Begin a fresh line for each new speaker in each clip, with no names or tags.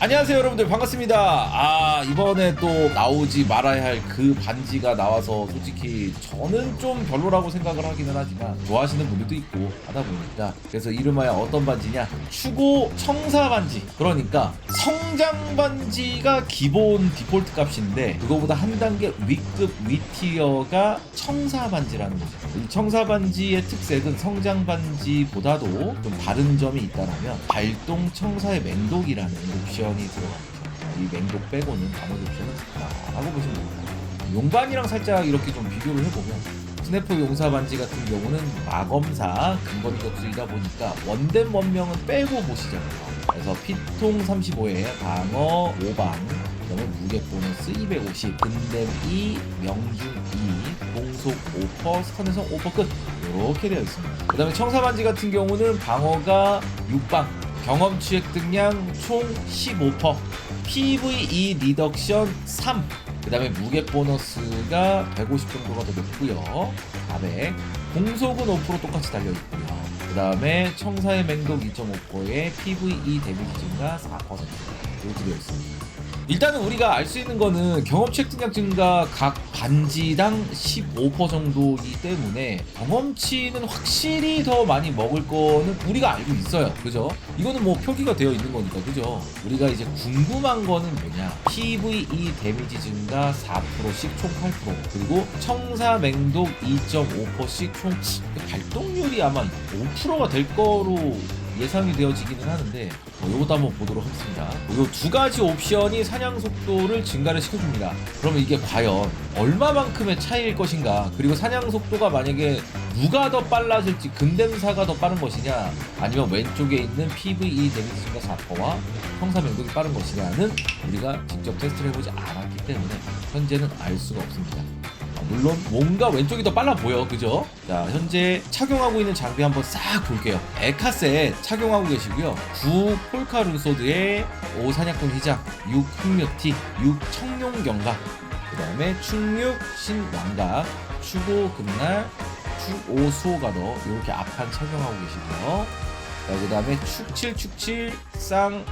안녕하세요 여러분들. 반갑습니다. 아 이번에 또 나오지 말아야 할 그 반지가 나와서 솔직히 저는 좀 별로라고 생각을 하기는 하지만 좋아하시는 분들도 있고 하다 보니까. 그래서 이름하여 어떤 반지냐? 추고 청사 반지. 그러니까 성장 반지가 기본 디폴트 값인데 그거보다 한 단계 위급 위티어가 청사 반지라는 거죠. 이 청사 반지의 특색은 성장 반지보다도 좀 다른 점이 있다라면 발동 청사의 맹독이라는 옵션 이 들어갑니다. 이 맹독 빼고는 나머지 옵션은 다라고 보시면 됩니다. 용반이랑 살짝 이렇게 좀 비교를 해보면 스네프 용사 반지 같은 경우는 마검사 근거리 격수이다 보니까 원댐 원명은 빼고 보시잖아요. 그래서 피통 35에 방어 5방 그다음에 무게 보너스 250 근댐 2 명중 2 공속 5% 스턴에서 5% 끝. 이렇게 되어 있습니다. 그 다음에 청사 반지 같은 경우는 방어가 6방, 경험치 획득량 총 15%, PVE 리덕션 3, 그 다음에 무게 보너스가 150 정도가 더 높고요. 400, 공속은 5% 똑같이 달려있고요. 그 다음에 청사의 맹독 2.5%에 PVE 데미지 증가 4% 이렇게 되어 있습니다. 일단은 우리가 알 수 있는 거는 경험치 획득량 증가 각 반지당 15% 정도이기 때문에 경험치는 확실히 더 많이 먹을 거는 우리가 알고 있어요. 그죠? 이거는 뭐 표기가 되어 있는 거니까. 그죠? 우리가 이제 궁금한 거는 뭐냐? PVE 데미지 증가 4%씩 총 8% 그리고 청사 맹독 2.5%씩 총 발동률이 아마 5%가 될 거로 예상이 되어지기는 하는데 뭐 이것도 한번 보도록 하겠습니다. 이두 가지 옵션이 사냥 속도를 증가를 시켜줍니다. 그러면 이게 과연 얼마만큼의 차이일 것인가? 그리고 사냥 속도가 만약에 누가 더 빨라질지 근댐사가 더 빠른 것이냐 아니면 왼쪽에 있는 PVE 데미지 증가 4%와 평사 명독이 빠른 것이냐는 우리가 직접 테스트를 해보지 않았기 때문에 현재는 알 수가 없습니다. 아, 물론 뭔가 왼쪽이 더 빨라 보여. 그죠? 자 현재 착용하고 있는 장비 한번 싹 볼게요. 에카셋 착용하고 계시고요. 9 폴카 루소드의 5 사냥꾼 희장 6 흑묘티 6 청룡경각 그 다음에 충육 신왕각 추고 금날 추오 수호가더 이렇게 앞판 착용하고 계시고요. 그 다음에 축칠 축칠 쌍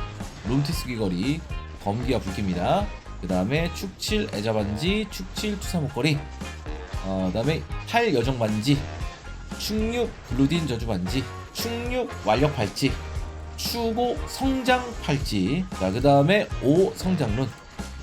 론티스 귀걸이 검기와 붉기입니다. 그 다음에 축칠 애자반지 축칠 투사 목걸이 어, 그다음에 팔 여정 반지, 충육 블루딘 저주 반지, 충육 완력 팔찌, 추고 성장 팔찌. 자, 그다음에 오 성장룬,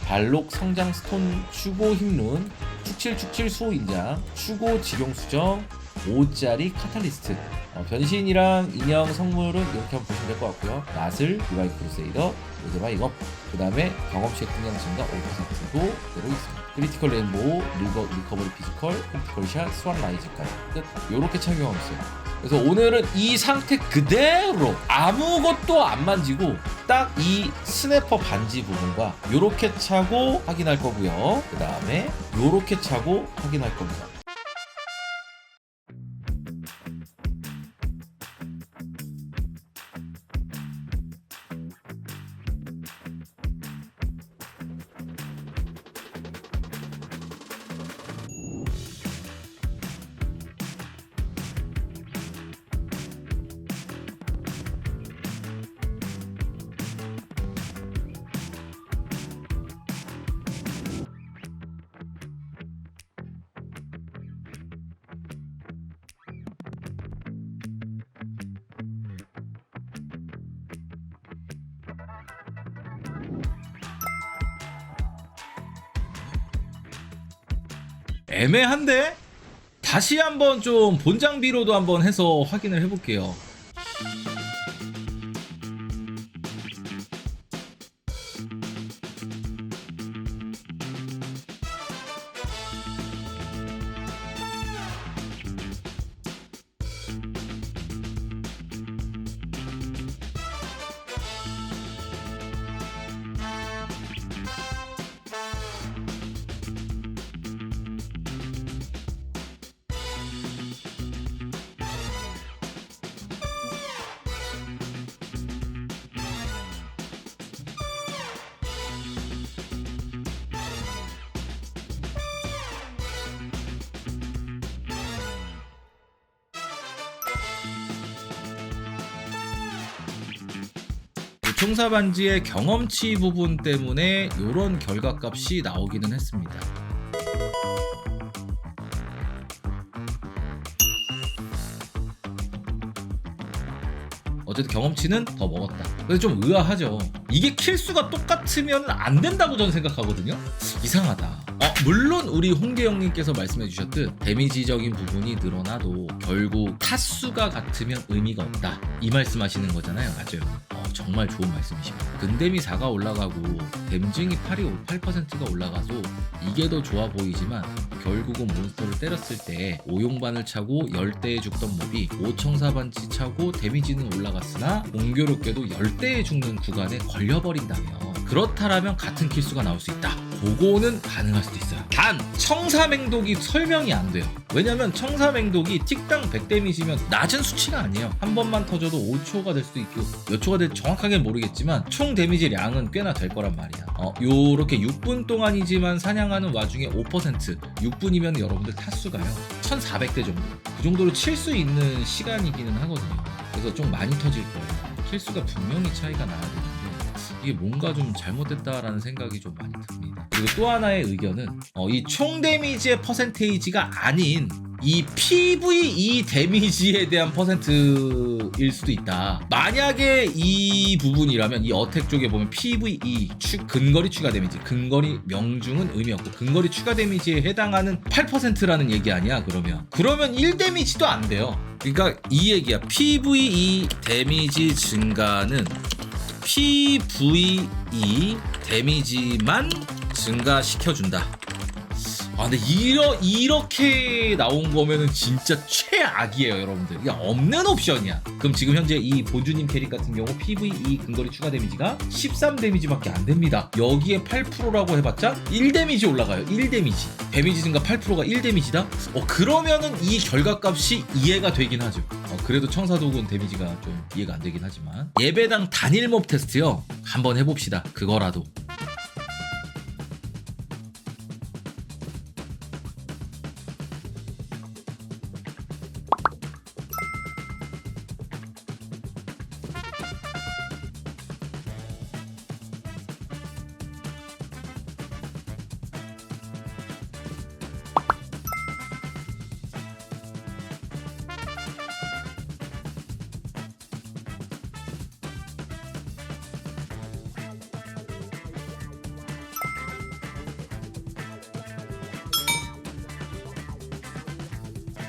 발록 성장 스톤 추고 힘룬, 축칠 축칠 수호 인장, 추고 지룡 수정, 5짜리 카탈리스트. 어, 변신이랑 인형 성물은 이렇게 한번 보시면 될 것 같고요. 나슬, 디바이 크루세이더, 오데바 이거. 그 다음에 경험치 획득량 증가 5%도 그대로 있습니다. 크리티컬 레인보우, 리거, 리커버리 피지컬, 크리티컬 샷, 스완 라이즈까지 끝. 요렇게 착용하고 있어요. 그래서 오늘은 이 상태 그대로 아무것도 안 만지고 딱 이 스냅퍼 반지 부분과 요렇게 차고 확인할 거고요. 그 다음에 요렇게 차고 확인할 겁니다. 애매한데? 다시 한번 좀 본장비로도 한번 해서 확인을 해볼게요. 총사 반지의 경험치 부분 때문에 이런 결과값이 나오기는 했습니다. 어쨌든 경험치는 더 먹었다. 그래서 좀 의아하죠. 이게 킬수가 똑같으면 안 된다고 저는 생각하거든요. 이상하다. 어, 물론 우리 홍계 형님께서 말씀해 주셨듯 데미지적인 부분이 늘어나도 결국 타수가 같으면 의미가 없다. 이 말씀하시는 거잖아요. 맞아요. 어, 정말 좋은 말씀이십니다. 근데미 4가 올라가고 댐증이 8이 8%가 올라가서 이게 더 좋아 보이지만 결국은 몬스터를 때렸을 때 오용반을 차고 열대에 죽던 몹이 오청사반치 차고 데미지는 올라갔으나 공교롭게도 열대에 죽는 구간에 걸려버린다면 그렇다라면 같은 킬수가 나올 수 있다. 그거는 가능할 수도 있어요. 단 청사맹독이 설명이 안 돼요. 왜냐면 청사맹독이 틱당 100 데미지면 낮은 수치가 아니에요. 한 번만 터져도 5초가 될 수도 있고 몇 초가 될지 정확하게는 모르겠지만 총 데미지량은 꽤나 될 거란 말이야. 어, 요렇게 6분 동안이지만 사냥하는 와중에 5% 6분이면 여러분들 타수가요. 1400대 정도. 그 정도로 칠 수 있는 시간이기는 하거든요. 그래서 좀 많이 터질 거예요. 킬수가 분명히 차이가 나야 되는데 이게 뭔가 좀 잘못됐다라는 생각이 좀 많이 듭니다. 그리고 또 하나의 의견은 어, 이총 데미지의 퍼센테이지가 아닌 이 PVE 데미지에 대한 퍼센트일 수도 있다. 만약에 이 부분이라면 이 어택 쪽에 보면 PVE 추, 근거리 추가 데미지, 근거리 명중은 의미 없고 근거리 추가 데미지에 해당하는 8%라는 얘기 아니야? 그러면 그러면 1 데미지도 안 돼요. 그러니까 이 얘기야. PVE 데미지 증가는 PVE 데미지만 증가시켜준다. 아, 근데 이러, 이렇게 나온 거면은 진짜 최악이에요, 여러분들. 이게 없는 옵션이야. 그럼 지금 현재 이 본주님 캐릭 같은 경우 PVE 근거리 추가 데미지가 13 데미지밖에 안 됩니다. 여기에 8%라고 해봤자 1 데미지 올라가요. 1 데미지. 데미지 증가 8%가 1 데미지다? 어, 그러면은 이 결과값이 이해가 되긴 하죠. 어, 그래도 청사독은 데미지가 좀 이해가 안 되긴 하지만. 예배당 단일 몹 테스트요. 한번 해봅시다. 그거라도.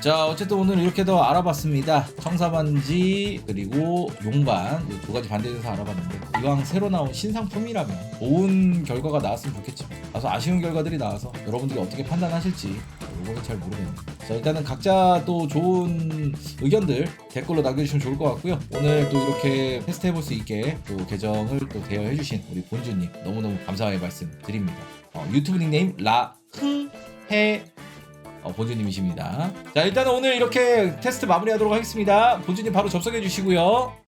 자 어쨌든 오늘 이렇게 더 알아봤습니다. 청사반지 그리고 용반 이 두 가지 반대돼서 알아봤는데 이왕 새로 나온 신상품이라면 좋은 결과가 나왔으면 좋겠지만 아주 아쉬운 결과들이 나와서 여러분들이 어떻게 판단하실지 이거는 잘 모르겠네요. 자 일단은 각자 또 좋은 의견들 댓글로 남겨주시면 좋을 것 같고요. 오늘 또 이렇게 테스트 해볼 수 있게 또 계정을 또 대여해주신 우리 본주님 너무너무 감사의 말씀 드립니다. 어, 유튜브 닉네임 라흥해 어, 본주님이십니다. 자, 일단은 오늘 이렇게 테스트 마무리하도록 하겠습니다. 본주님 바로 접속해 주시고요.